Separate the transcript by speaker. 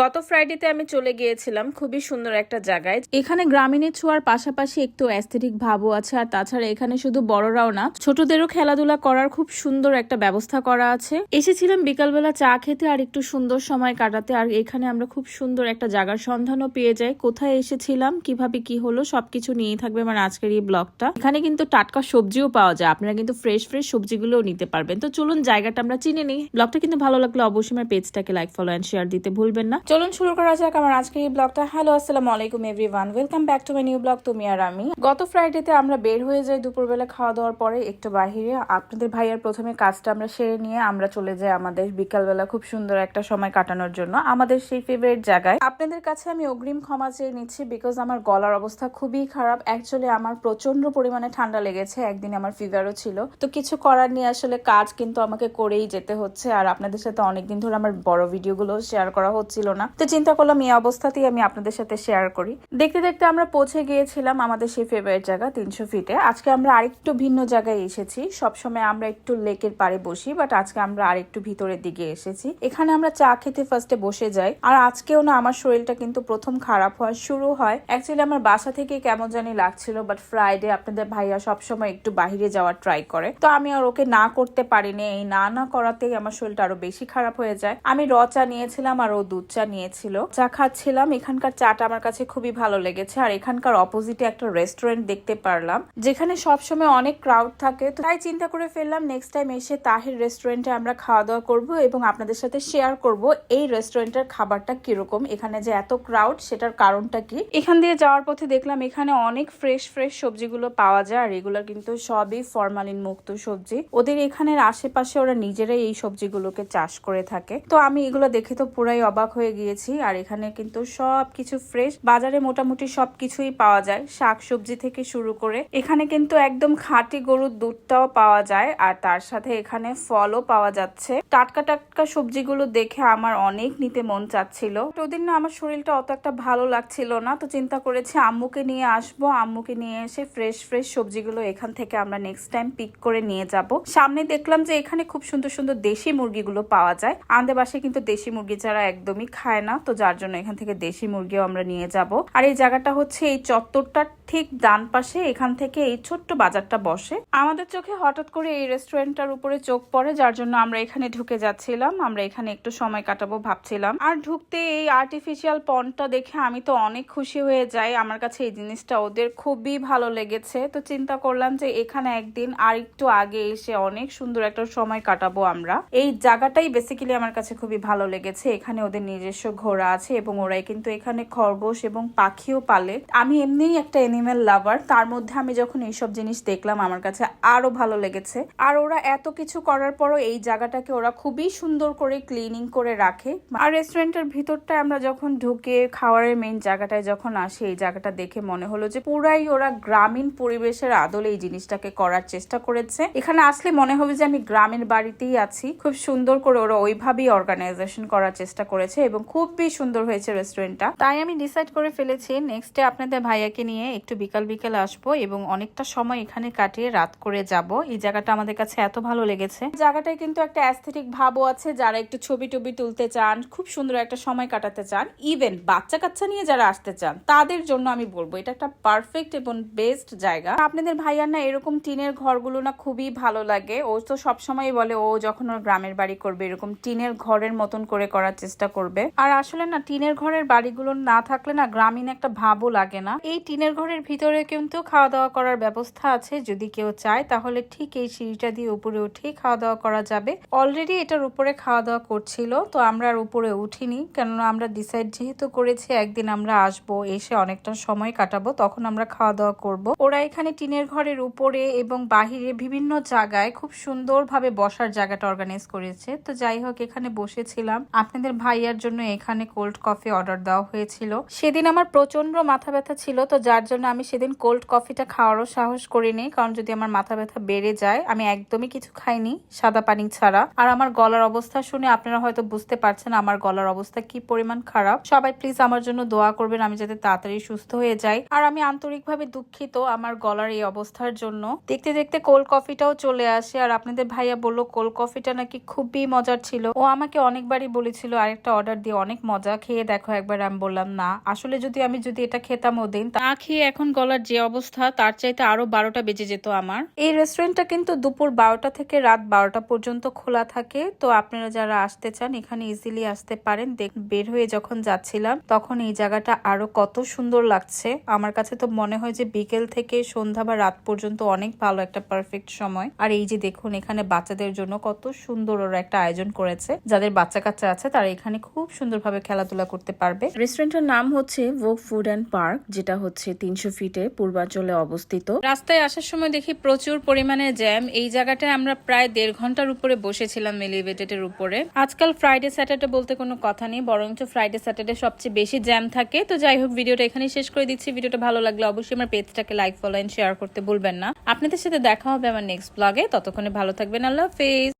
Speaker 1: গত ফ্রাইডেতে আমি চলে গিয়েছিলাম খুবই সুন্দর একটা জায়গায়। এখানে গ্রামীণের ছোঁয়ার পাশাপাশি একটু অ্যাস্থেটিক ভাবও আছে, আর তাছাড়া এখানে শুধু বড়রাও না, ছোটদেরও খেলাধুলা করার খুব সুন্দর একটা ব্যবস্থা করা আছে। এসেছিলাম বিকালবেলা চা খেতে আর একটু সুন্দর সময় কাটাতে, আর এখানে আমরা খুব সুন্দর একটা জায়গার সন্ধানও পেয়ে যাই। কোথায় এসেছিলাম, কীভাবে কি হলো, সবকিছু নিয়েই থাকবে আমার আজকের এই ব্লগটা। এখানে কিন্তু টাটকা সবজিও পাওয়া যায়, আপনারা কিন্তু ফ্রেশ ফ্রেশ সবজিগুলোও নিতে পারবেন। তো চলুন জায়গাটা আমরা চিনে নিই। ব্লগটা কিন্তু ভালো লাগলে অবশ্যই আমার পেজটাকে লাইক ফলো অ্যান্ড শেয়ার দিতে ভুলবেন না। চলুন শুরু করা যাক আমার আজকের এই ব্লগটা। হ্যালো আসসালামু আলাইকুম everyone welcome back to my new blog তুমি আর আমি। গত ফ্রাইডেতে আমরা বের হয়ে যাই দুপুরবেলা খাওয়া দাওয়ার পরে, একটু বাহিরে আপনাদের ভাইয়ার প্রথমে কাজটা আমরা সেরে নিয়ে আমরা চলে যাই আমাদের বিকালবেলা খুব সুন্দর একটা সময় কাটানোর জন্য, আমাদের সেই ফেভারিট জায়গায়। আপনাদের কাছে আমি অগ্রিম ক্ষমা চেয়ে নিচ্ছি বিকজ আমার গলার অবস্থা খুবই খারাপ। অ্যাকচুয়ালি আমার প্রচণ্ড পরিমাণে ঠান্ডা লেগেছে, একদিন আমার ফিভারও ছিল। তো কিছু করার নিয়ে আসলে কাজ কিন্তু আমাকে করেই যেতে হচ্ছে। আর আপনাদের সাথে অনেকদিন ধরে আমার বড় ভিডিওগুলো শেয়ার করা হচ্ছিল না। তো চিন্তা করলাম এই অবস্থাতেই আমি আপনাদের সাথে শেয়ার করি। দেখতে দেখতে আমরা পৌঁছে গিয়েছিলাম আমাদের সেই ফেভারিট জায়গা, তিনশো ফিটে আজকে আমরা আরেকটু ভিন্ন জায়গায় এসেছি। সবসময় আমরা একটু লেকের পাড়ে বসি বাট আজকে আমরা আরেকটু ভিতরের দিকে এসেছি। এখানে আমরা চা খেতে ফার্স্টে বসে যাই। আর আজকেও না আমার শরীরটা কিন্তু প্রথম খারাপ হওয়া শুরু হয়। অ্যাকচুয়ালি আমার বাসা থেকে কেমন জানি লাগছিল বাট ফ্রাইডে আপনাদের ভাইয়া সবসময় একটু বাইরে যাওয়ার ট্রাই করে। তো আমি আর ওকে না করতে পারিনি। এই না না করাতেই আমার শরীরটা আরও বেশি খারাপ হয়ে যায়। আমি র চা নিয়েছিলাম আর ও দুধ চা নিয়েছিল। চা খাচ্ছিলাম, এখানকার চাটা আমার কাছে খুবই ভালো লেগেছে। আর এখানকার অপোজিটে একটা রেস্টুরেন্ট দেখতে পারলাম, যেখানে সবসময় অনেক ক্রাউড থাকে। তো তাই চিন্তা করে ফেললাম নেক্সট টাইম এসে তাহির রেস্টুরেন্টে আমরা খাওয়া দাওয়া করব এবং আপনাদের সাথে শেয়ার করব এই রেস্টুরেন্টের খাবারটা কীরকম, এখানে যে এত ক্রাউড সেটার কারণটা কি? এখান দিয়ে যাওয়ার পথে দেখলাম এখানে অনেক ফ্রেশ ফ্রেশ সবজিগুলো পাওয়া যায়। আর এগুলো কিন্তু সবই ফরমালিন মুক্ত সবজি। ওদের এখানের আশেপাশে ওরা নিজেরাই এই সবজিগুলোকে চাষ করে থাকে। তো আমি এগুলো দেখে তো পুরাই অবাক হয়ে গিয়েছি আর এখানে কিন্তু সব কিছু ফ্রেশ বাজারে মোটামুটি সবকিছুই পাওয়া যায় শাক সবজি থেকে শুরু করে। এখানে কিন্তু একদম খাঁটি গরুর দুধটাও পাওয়া যায় আর তার সাথে এখানে ফলও পাওয়া যাচ্ছে। টাটকা টাটকা সবজিগুলো দেখে আমার অনেক নিতে মন চাচ্ছিল। ওদিন না আমার শরীরটা অত একটা ভালো লাগছিল না, তো চিন্তা করেছি আম্মুকে নিয়ে আসব। আম্মুকে নিয়ে এসে ফ্রেশ ফ্রেশ সবজিগুলো এখান থেকে আমরা নেক্সট টাইম পিক করে নিয়ে যাব। সামনে দেখলাম যে এখানে খুব সুন্দর সুন্দর দেশি মুরগিগুলো পাওয়া যায়। আমাদের কিন্তু দেশি মুরগি যারা একদমই খায় না, তো যার জন্য এখান থেকে দেশি মুরগিও আমরা নিয়ে যাব। আর এই জায়গাটা হচ্ছে এই চত্বরটার ঠিক ডান পাশে এখান থেকে এই ছোট্ট বাজারটা বসে। আমাদের চোখে হঠাৎ করে এই রেস্টুরেন্টটার উপরে চোখ পড়ে, যার জন্য আমরা এখানে ঢুকে যাচ্ছিলাম। আমরা এখানে একটু সময় কাটাবো ভাবছিলাম। আর ঢুকতে এই আর্টিফিশিয়াল পন্ডটা দেখে আমি তো অনেক খুশি হয়ে যাই। আমার কাছে এই জিনিসটা ওদের খুবই ভালো লেগেছে। তো চিন্তা করলাম যে এখানে একদিন আর একটু আগে এসে অনেক সুন্দর একটা সময় কাটাবো আমরা। এই জায়গাটাই বেসিক্যালি আমার কাছে খুবই ভালো লেগেছে। এখানে ওদের নিজস্ব ঘোড়া আছে এবং ওরাই কিন্তু এখানে খরগোশ এবং পাখিও পালে। আমি এমনিই একটা এনিম্যাল লাভার তার মধ্যে আমি যখন এইসব জিনিস দেখলাম, আমার কাছে আরও ভালো লেগেছে। আর ওরা এত কিছু করার পরও এই জায়গাটাকে ওরা খুবই সুন্দর করে ক্লিনিং করে রাখে। আর রেস্টুরেন্টের ভিতরটা আমরা যখন ঢুকে খাওয়ারের মেইন জায়গাটায় যখন আসি, এই জায়গাটা দেখে মনে হলো যে পুরাই ওরা গ্রামীণ পরিবেশের আদলে এই জিনিসটাকে করার চেষ্টা করেছে। এখানে আসলে মনে হবে যে আমি গ্রামের বাড়িতেই আছি। খুব সুন্দর করে ওরা ওইভাবেই অর্গানাইজেশন করার চেষ্টা করেছে এবং খুবই সুন্দর হয়েছে রেস্টুরেন্টটা তাই আমি ডিসাইড করে ফেলেছি নেক্সট ডে আপনাদের ভাইয়াকে নিয়ে একটু বিকাল বিকাল আসব এবং অনেকটা সময় এখানে কাটিয়ে রাত করে যাব। এই জায়গাটা আমাদের কাছে এত ভালো লেগেছে। জায়গাটায় কিন্তু একটা অ্যাস্থেটিক ভাবও আছে, যারা একটু ছবি টবি তুলতে চান, খুব সুন্দর একটা সময় কাটাতে চান। ইভেন বাচ্চা কাচ্চা নিয়ে যারা আসতে চান, তাদের জন্য আমি বলব, এটা একটা পারফেক্ট এবং বেস্ট জায়গা। আপনাদের ভাইয়ার না এরকম টিনের ঘরগুলো না খুবই ভালো লাগে। ও তো সবসময় বলে, ও যখন ওর গ্রামের বাড়ি করবে, এরকম টিনের ঘরের মতন করে করার চেষ্টা করবে। আর আসলে না, টিনের ঘরের বাড়িগুলো না থাকলে না গ্রামীণ একটা ভাবও লাগে না। এই টিনের ঘরের ভিতরে কিন্তু খাওয়া দাওয়া করার ব্যবস্থা আছে। যদি কেউ চায়, তাহলে ঠিক এই সিঁড়িটা দিয়ে উপরে উঠে খাওয়া দাওয়া করা যাবে। অলরেডি এটার উপরে খাওয়া দাওয়া করছিল, তো আমরা আর উপরে উঠিনি। কেননা আমরা ডিসাইড যেহেতু করেছি, একদিন আমরা আসব, এসে অনেকটা সময় কাটাবো, তখন আমরা খাওয়া দাওয়া করব। ওরা এখানে টিনের ঘরের উপরে এবং বাহিরে বিভিন্ন জায়গায় খুব সুন্দরভাবে বসার জায়গাটা অর্গানাইজ করেছে। তো যাই হোক, এখানে বসেছিলাম। আপনাদের ভাইয়ার জন্য এখানে কোল্ড কফি অর্ডার দেওয়া হয়েছিল। সেদিন আমার প্রচণ্ড মাথা ব্যথা ছিল, তো যার জন্য জন্য আমি সেদিন কোল্ড কফিটা খাওয়ারও সাহস করিনি। কারণ যদি আমার মাথা ব্যথা বেড়ে যায়, আমি একদমই কিছু খাইনি, সাদা পানি ছাড়া। আর আমার গলার অবস্থা শুনে আপনারা হয়তো বুঝতে পারছেন আমার গলার অবস্থা কি পরিমাণ খারাপ। সবাই প্লিজ আমার জন্য দোয়া করবেন, আমি যাতে তাড়াতাড়ি সুস্থ হয়ে যাই। আর আমি আন্তরিকভাবে দুঃখিত আমার গলার এই অবস্থার জন্য। দেখতে দেখতে কোল্ড কফিটাও চলে আসে, আর আপনাদের ভাইয়া বলল কোল্ড কফিটা নাকি খুবই মজার ছিল। ও আমাকে অনেকবারই বলেছিল, আরেকটা অর্ডার দিয়ে অনেক মজা খেয়ে দেখো। একবার আমি বললাম, না। আসলে যদি আমি যদি এটা খেতাম ওদিন, তা খেয়ে এখন গলার যে অবস্থা, তার চাইতে আরও বারোটা বেজে যেত আমার। এই রেস্টুরেন্টটা কিন্তু দুপুর বারোটা থেকে রাত বারোটা পর্যন্ত খোলা থাকে। তো আপনারা যারা আসতে চান, এখানে ইজিলি আসতে পারেন। বের হয়ে যখন যাচ্ছিলাম, তখন এই জায়গাটা আরও কত সুন্দর লাগছে। আমার কাছে তো মনে হয় যে বিকেল থেকে সন্ধ্যা বা রাত পর্যন্ত অনেক ভালো একটা পারফেক্ট সময়। আর এই যে দেখুন, এখানে বাচ্চাদের জন্য কত সুন্দর ওরা একটা আয়োজন করেছে। যাদের বাচ্চা কাচ্চা আছে, তারা এখানে খুব সুন্দরভাবে খেলাধুলা করতে পারবে। রেস্টুরেন্টের নাম হচ্ছে ভোগ ফুড অ্যান্ড পার্ক যেটা হচ্ছে তিনশো ফিটে পূর্বাঞ্চলে অবস্থিত। রাস্তায় আসার সময় দেখি প্রচুর পরিমাণে জ্যাম। এই জায়গাটায় আমরা প্রায় দেড় ঘণ্টার উপরে বসেছিলাম এলিভেটেডের উপরে। আজকাল ফ্রাইডে স্যাটারডে বলতে কোনো কথা নেই, বরঞ্চ ফ্রাইডে স্যাটারডে সবচেয়ে বেশি জ্যাম থাকে। তো যাই হোক, ভিডিওটা এখানেই শেষ করে দিচ্ছি। ভিডিওটা ভালো লাগলে অবশ্যই আমার পেজটাকে লাইক ফলো এন্ড শেয়ার করতে ভুলবেন না। আপনাদের সাথে দেখা হবে আমার নেক্সট ব্লগে ততক্ষণে ভালো থাকবেন। আল্লাহ হাফেজ।